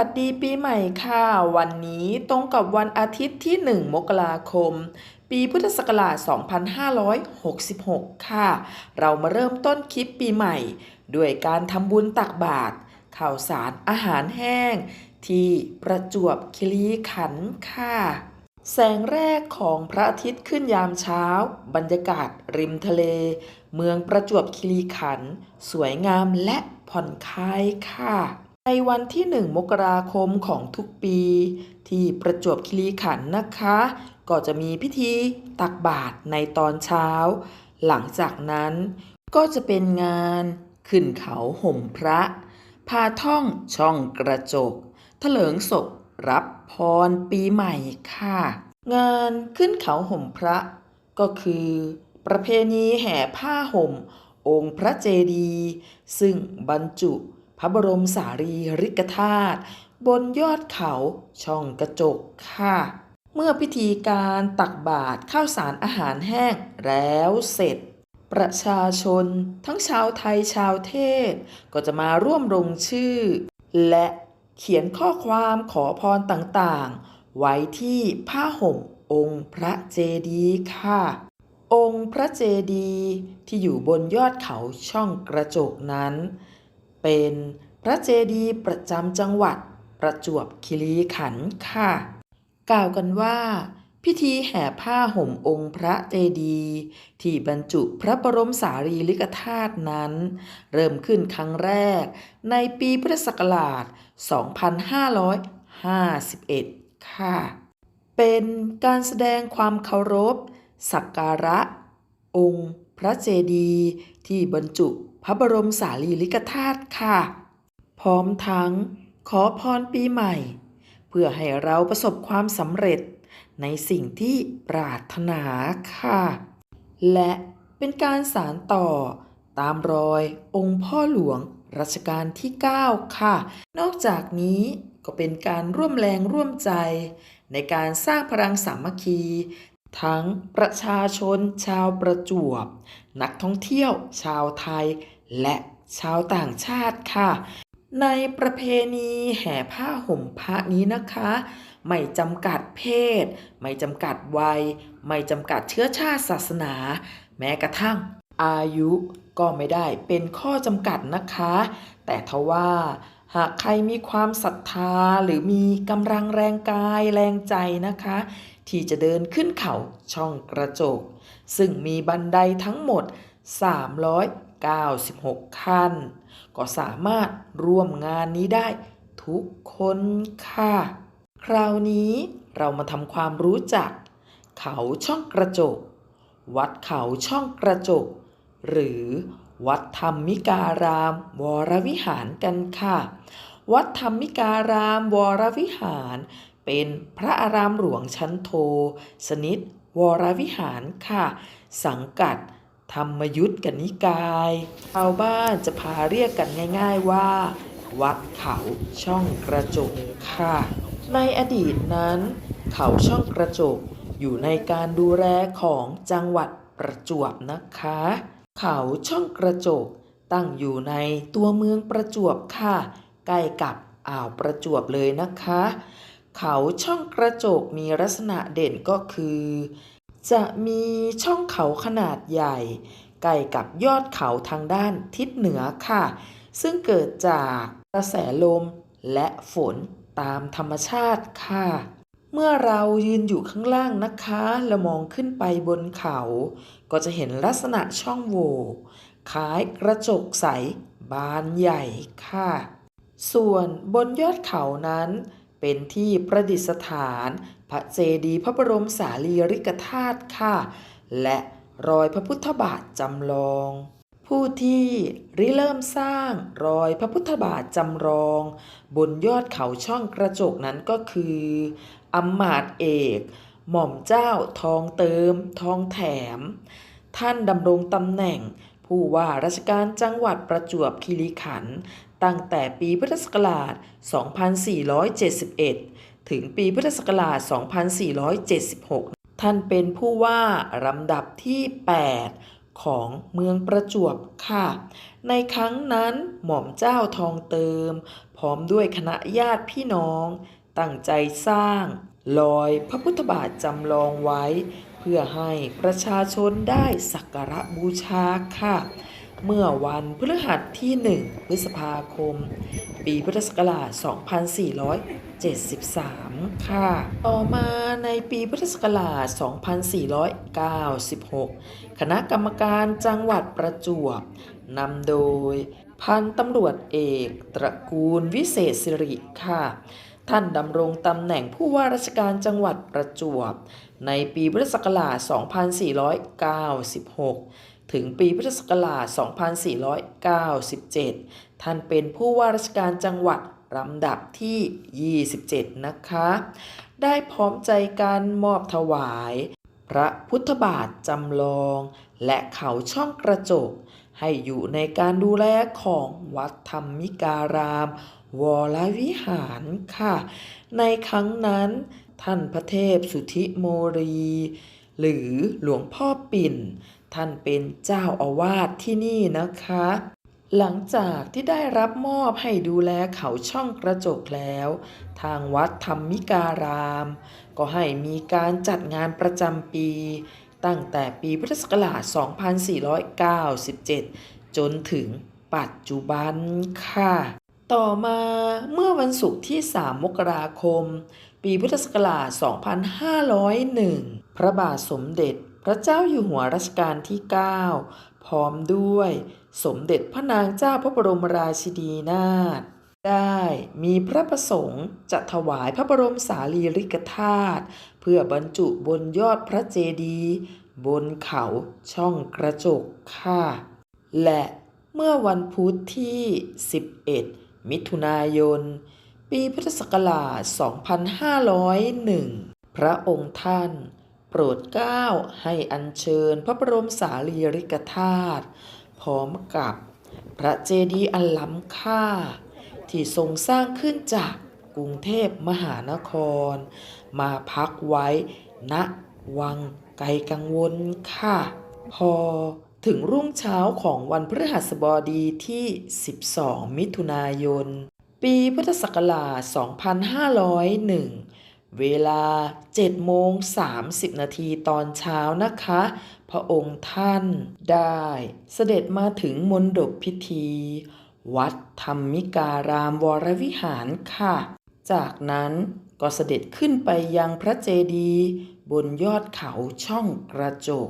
วัสดีปีใหม่ค่ะ วันนี้ตรงกับวันอาทิตย์ที่ 1 มกราคม ปีพุทธศักราช 2566 ค่ะ เรามาเริ่มต้นคลิปปีใหม่ ด้วยการทำบุญตักบาตรข่าวสารอาหารแห้ง ที่ประจวบคีรีขันธ์ค่ะ แสงแรกของพระอาทิตย์ขึ้นยามเช้า บรรยากาศริมทะเล เมืองประจวบคีรีขันธ์สวยงามและผ่อนคลายค่ะ ในวันที่ 1 มกราคมของทุกปี ที่ประจวบคีรีขันธ์นะคะ ก็จะมีพิธีตักบาตรในตอนเช้า หลังจากนั้นก็จะเป็นงานขึ้นเขาห่มพระ พาท่องช่องกระจก ถลิงศพรับพรปีใหม่ค่ะ งานขึ้นเขาห่มพระ ก็คือ ประเพณีแห่ผ้าห่ม องค์พระเจดีย์ซึ่งบรรจุ พระบรมสารีริกธาตุบนยอดเขาช่องกระจกค่ะ เมื่อพิธีการตักบาตรข้าวสารอาหารแห้งแล้วเสร็จ ประชาชนทั้งชาวไทยชาวเทศ ก็จะมาร่วมลงชื่อ และเขียนข้อความขอพรต่างๆ ไว้ที่ผ้าห่มองค์พระเจดีย์ค่ะ องค์พระเจดีย์ที่อยู่บนยอดเขาช่องกระจกนั้น เป็นพระเจดีย์ประจำจังหวัดประจวบคีรีขันธ์ค่ะ กล่าวกันว่า พิธีแห่ผ้าห่มองค์พระเจดีย์ที่บรรจุพระบรมสารีริกธาตุนั้น เริ่มขึ้นครั้งแรกในปีพุทธศักราช 2551 ค่ะ เป็นการแสดงความเคารพ สักการะ องค์พระเจดีย์ที่บรรจุ พระบรมสารีริกธาตุค่ะ พร้อมทั้งขอพรปีใหม่ เพื่อให้เราประสบความสำเร็จในสิ่งที่ปรารถนาค่ะ และเป็นการสารต่อตามรอยองค์พ่อหลวงรัชกาลที่ 9 ค่ะ นอกจากนี้ก็เป็นการร่วมแรงร่วมใจ ในการสร้างพลังสามัคคี ทั้งประชาชนชาวประจวบ นักท่องเที่ยวชาวไทย และชาวต่างชาติค่ะ ในประเพณีแห่ผ้าห่มพระนี้นะคะ ไม่จำกัดเพศ ไม่จำกัดวัย ไม่จำกัดเชื้อชาติศาสนา แม้กระทั่งอายุก็ไม่ได้เป็นข้อจำกัดนะคะ แต่ทว่าหากใครมีความศรัทธาหรือมีกำลังแรงกายแรงใจนะคะ ที่จะเดินขึ้นเขาช่องกระจก ซึ่งมีบันไดทั้งหมด 396 ขั้น ก็สามารถร่วมงานนี้ได้ทุกคนค่ะ คราวนี้เรามาทำความรู้จัก เขาช่องกระจก วัดเขาช่องกระจก หรือวัดธรรมิการาม วรวิหารกันค่ะ วัดธรรมิการาม วรวิหาร เป็นพระอารามหลวงชั้นโท สนิท วรวิหารค่ะ สังกัด ธรรมยุทธกนิกายชาวบ้านจะพาเรียกกันง่าย ๆว่า วัดเขาช่องกระจกค่ะ ในอดีตนั้น เขาช่องกระจกอยู่ในการดูแลของจังหวัดประจวบนะคะ เขาช่องกระจกตั้งอยู่ในตัวเมืองประจวบค่ะ ใกล้กับอ่าวประจวบเลยนะคะ เขาช่องกระจกมีลักษณะเด่นก็คือ จะมีช่องเขาขนาดใหญ่ใกล้กับยอดเขาทางด้านทิศเหนือค่ะ ซึ่งเกิดจากกระแสลมและฝนตามธรรมชาติค่ะ เมื่อเรายืนอยู่ข้างล่างนะคะแล้วมองขึ้นไปบนเขา ก็จะเห็นลักษณะช่องโหว่คล้ายกระจกใสบานใหญ่ค่ะ ส่วนบนยอดเขานั้น เป็นที่ประดิษฐาน พระเจดีย์พระบรมสารีริกธาตุค่ะ และรอยพระพุทธบาทจำลอง ผู้ที่ริเริ่มสร้างรอยพระพุทธบาทจำลอง บนยอดเขาช่องกระจกนั้นก็คืออำมาตย์เอก หม่อมเจ้าทองเติม ทองแถม ท่านดำรงตำแหน่งผู้ว่าราชการจังหวัดประจวบคีรีขันธ์ ตั้งแต่ปีพุทธศักราช 2471 ถึงปีพุทธศักราช 2476 ท่านเป็นผู้ว่าลำดับที่ 8 ของเมืองประจวบค่ะ ในครั้งนั้นหม่อมเจ้าทองเติม พร้อมด้วยคณะญาติพี่น้อง ตั้งใจสร้างลอยพระพุทธบาทจำลองไว้ เพื่อให้ประชาชนได้สักการะบูชาค่ะ เมื่อวันพฤหัสที่ 1 พฤษภาคม ปีพุทธศักราช 2473 ค่ะ ต่อมาในปีพุทธศักราช 2496 คณะกรรมการจังหวัดประจวบนำโดยพันตำรวจเอกตระกูลวิเศษสิริค่ะ ท่านดำรงตำแหน่งผู้ว่าราชการจังหวัดประจวบ ในปีพุทธศักราช 2496 ถึงปีพุทธศักราช 2497 ท่านเป็นผู้ว่าราชการจังหวัดลำดับที่ 27 นะคะ ได้พร้อมใจกันมอบถวาย พระพุทธบาทจำลอง และเขาช่องกระจก ให้อยู่ในการดูแลของวัดธรรมิการาม วรวิหารค่ะ ในครั้งนั้นท่านพระเทพสุธิโมรี หรือหลวงพ่อปิ่น ท่านเป็นเจ้าอาวาสที่นี่นะคะ หลังจากที่ได้รับมอบให้ดูแลเขาช่องกระจกแล้ว ทางวัดธรรมิการาม ก็ให้มีการจัดงานประจำปี ตั้งแต่ปีพุทธศักราช 2497 จนถึงปัจจุบันค่ะ ต่อมาเมื่อวันศุกร์ที่ 3 มกราคม ปีพุทธศักราช 2501 พระบาทสมเด็จพระเจ้าอยู่หัวรัชกาลที่ 9 พร้อมด้วยสมเด็จพระนางเจ้าพระบรมราชินีนาถได้มีพระประสงค์จะถวายพระบรมสารีริกธาตุเพื่อบรรจุบนยอดพระเจดีย์บนเขาช่องกระจกค่ะ และเมื่อวันพุธที่ 11 มิถุนายน ปีพุทธศักราช 2501 พระองค์ท่าน โปรดเกล้าให้อัญเชิญพระบรมสารีริกธาตุพร้อมกับพระเจดีย์อันล้ำค่า ที่ทรงสร้างขึ้นจากกรุงเทพมหานคร มาพักไว้ณวังไกลกังวลค่ะ พอถึงรุ่งเช้าของวันพฤหัสบดีที่ 12 มิถุนายน ปีพุทธศักราช 2501 เวลา7โมง30 นาทีตอนเช้านะคะ พระองค์ท่านได้เสด็จมาถึงมณฑปพิธี วัดธรรมิการามวรวิหารค่ะ จากนั้นก็เสด็จขึ้นไปยังพระเจดีย์บนยอดเขาช่องกระจก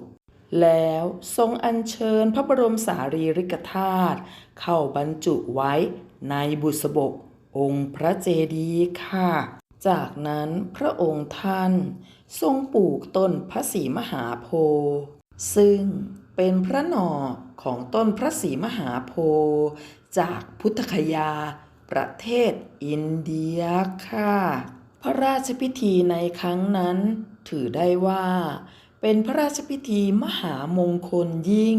แล้วทรงอัญเชิญพระบรมสารีริกธาตุเข้าบรรจุไว้ ในบุษบกองค์พระเจดีย์ค่ะ จากนั้นพระองค์ท่านทรงปลูกต้นพระศรีมหาโพธิ์ซึ่งเป็นพระหน่อของต้นพระศรีมหาโพธิ์จากพุทธคยา ประเทศอินเดียค่ะ พระราชพิธีในครั้งนั้นถือได้ว่า เป็นพระราชพิธีมหามงคลยิ่ง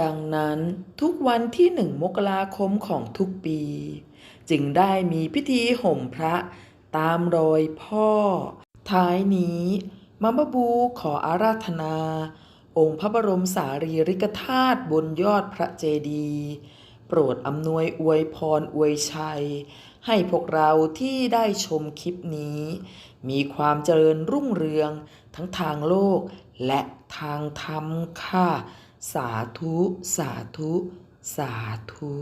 ดังนั้นทุกวันที่หนึ่งมกราคมของทุกปี จึงได้มีพิธีห่มพระตามรอยพ่อ ท้ายนี้มัมบบูขออาราธนา องค์พระบรมสารีริกธาตุบนยอดพระเจดีย์โปรดอำนวยอวยพรอวยชัย ให้พวกเราที่ได้ชมคลิปนี้ มีความเจริญรุ่งเรือง ทั้งทางโลกและทางธรรมค่ะ สาธุ สาธุ สาธุ